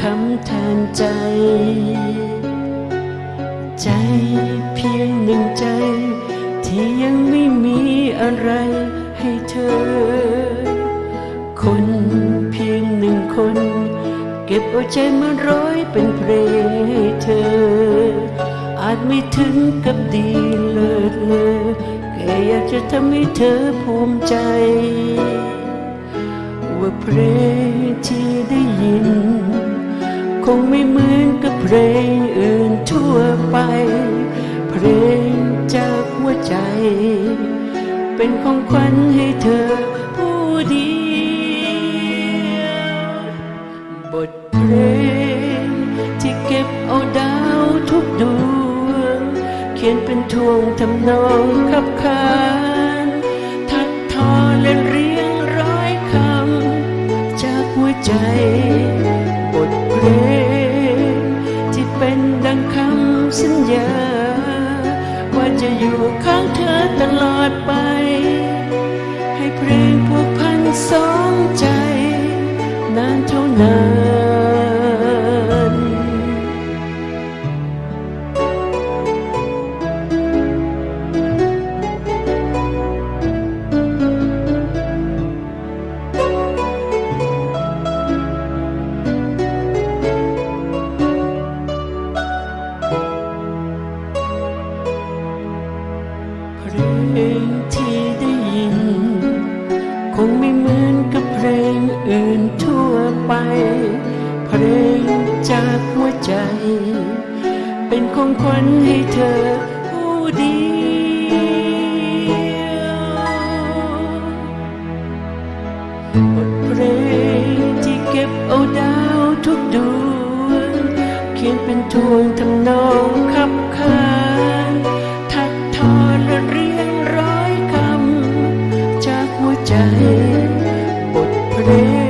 คำแทนใจ ใจเพียงหนึ่งใจ ที่ยังไม่มีอะไรให้เธอ คนเพียงหนึ่งคน เก็บเอาใจมาร้อยเป็นเพลงให้เธอ อาจไม่ถึงกับดีเลิศเลอแค่อยากจะทำให้เธอภูมิใจ ว่าเพลงที่ได้ยิน คงไม่เหมือนกับเพลงอื่นทั่วไป เพลงจากหัวใจ เป็นของขวัญให้เธอผู้เดียว บทเพลงที่เก็บเอาดาวทุกดวง เขียนเป็นทวงทำนองขับขา อยู่ข้างเธอตลอดไป ให้เพลงผูกพันสองใจ นานเท่านาน งไม่เหมือนกับเพลงอื่นทั่วไป เพลงจากหัวใจ เป็นของขวัญให้เธอผู้เดียวบทเพลงที่เก็บเอาดาวทุกดวงเขียนเป็นทวงทำนอง You.